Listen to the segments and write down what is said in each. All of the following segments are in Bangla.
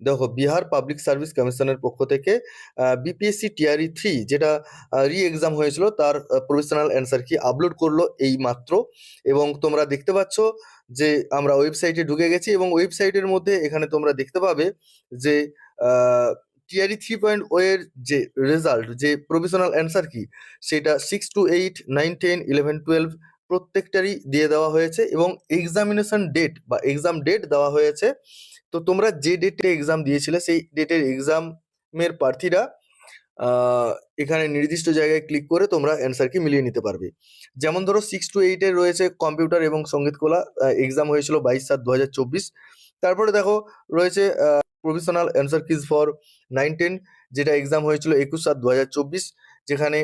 দেখো, বিহার পাবলিক সার্ভিস কমিশনের পক্ষ থেকে বিপিএসসি টিআরই থ্রি যেটা রি এক্সাম হয়েছিল, তার প্রফেশনাল অ্যান্সার কি আপলোড করল এই মাত্র। এবং তোমরা দেখতে পাচ্ছ যে আমরা ওয়েবসাইটে ঢুকে গেছি এবং ওয়েবসাইটের মধ্যে এখানে তোমরা দেখতে পাবে যে টিআরই থ্রি পয়েন্ট ও এর যে রেজাল্ট যে প্রফেশনাল অ্যান্সার কি, সেটা six to eight nine ten eleven twelve প্রত্যেকটারই দিয়ে দেওয়া হয়েছে এবং এক্সামিনেশন ডেট বা এক্সাম ডেট দেওয়া হয়েছে। তো তোমরা যে ডেটে এক্সাম দিয়েছিলে সেই ডেটের এক্সামের প্রার্থীরা এখানে নির্দিষ্ট জায়গায় ক্লিক করে তোমরা অ্যান্সার কি মিলিয়ে নিতে পারবে। যেমন ধরো সিক্স টু এইটের রয়েছে কম্পিউটার এবং সংগীত কলা এক্সাম হয়েছিল বাইশ সাত দু তারপরে দেখো রয়েছে professional answer keys for nine ten যেটা এক্সাম হয়েছিল একুশ সাত দু যেখানে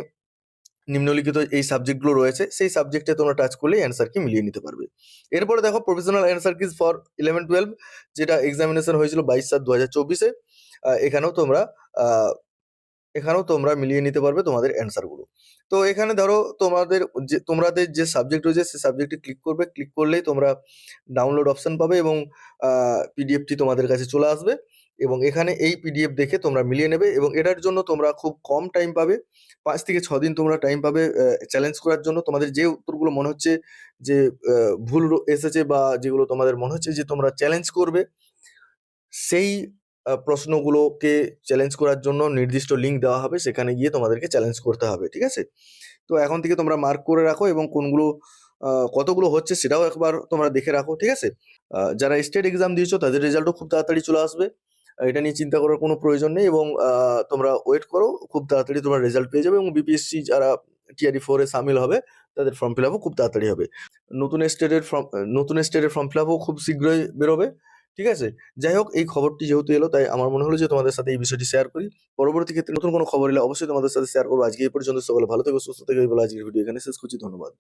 নিম্নলিখিত এই সাবজেক্টগুলো রয়েছে, সেই সাবজেক্টে তোমরা টাচ করলেই অ্যান্সার কি মিলিয়ে নিতে পারবে। এরপরে দেখো professional answer keys for eleven twelve যেটা এক্সামিনেশন হয়েছিল বাইশ সাত দু হাজার চব্বিশে এখানেও তোমরা এখানেও তোমরা মিলিয়ে নিতে পারবে তোমাদের অ্যান্সারগুলো তো এখানে ধরো তোমাদের যে তোমাদের যে সাবজেক্ট রয়েছে, সেই সাবজেক্টে ক্লিক করবে। ক্লিক করলেই তোমরা ডাউনলোড অপশন পাবে এবং পিডিএফটি তোমাদের কাছে চলে আসবে। এবং এখানে এই পিডিএফ দেখে তোমরা মিলিয়ে নেবে এবং এটার জন্য তোমরা খুব কম টাইম পাবে। পাঁচ থেকে ছ দিন তোমরা টাইম পাবে চ্যালেঞ্জ করার জন্য। তোমাদের যে উত্তরগুলো মনে হচ্ছে যে ভুল এসেছে বা যেগুলো তোমাদের মনে হচ্ছে যে তোমরা চ্যালেঞ্জ করবে, সেই প্রশ্নগুলোকে চ্যালেঞ্জ করার জন্য নির্দিষ্ট লিঙ্ক দেওয়া হবে। সেখানে গিয়ে তোমাদেরকে চ্যালেঞ্জ করতে হবে, ঠিক আছে? তো এখন থেকে তোমরা মার্ক করে রাখো এবং কোনগুলো কতগুলো হচ্ছে সেটাও একবার তোমরা দেখে রাখো, ঠিক আছে? যারা স্টেট এক্সাম দিয়েছ, তাদের রেজাল্টও খুব তাড়াতাড়ি চলে আসবে। এটা নিয়ে চিন্তা করার কোনো প্রয়োজন নেই এবং তোমরা ওয়েট করো, খুব তাড়াতাড়ি তোমরা রেজাল্ট পেয়ে যাবে এবং বিপিএসসি যারা টিআরই ফোরে সামিল হবে, তাদের ফর্ম ফিল আপও খুব তাড়াতাড়ি হবে। নতুন স্টেটের ফর্ম নতুন স্টেটের ফর্ম ফিল আপও খুব শীঘ্রই বেরোবে, ঠিক আছে? যাই হোক, এই খবরটি যেহেতু এলো, তাই আমার মনে হলো যে তোমাদের সাথে এই বিষয়টি শেয়ার করি। পরবর্তী ক্ষেত্রে নতুন কোনো খবর এলে অবশ্যই তোমাদের সাথে শেয়ার করব। আজকে এই পর্যন্ত সকলে ভালো থেকে, সুস্থ থেকো বলে আজকের ভিডিও এখানে শেষ করছি, ধন্যবাদ।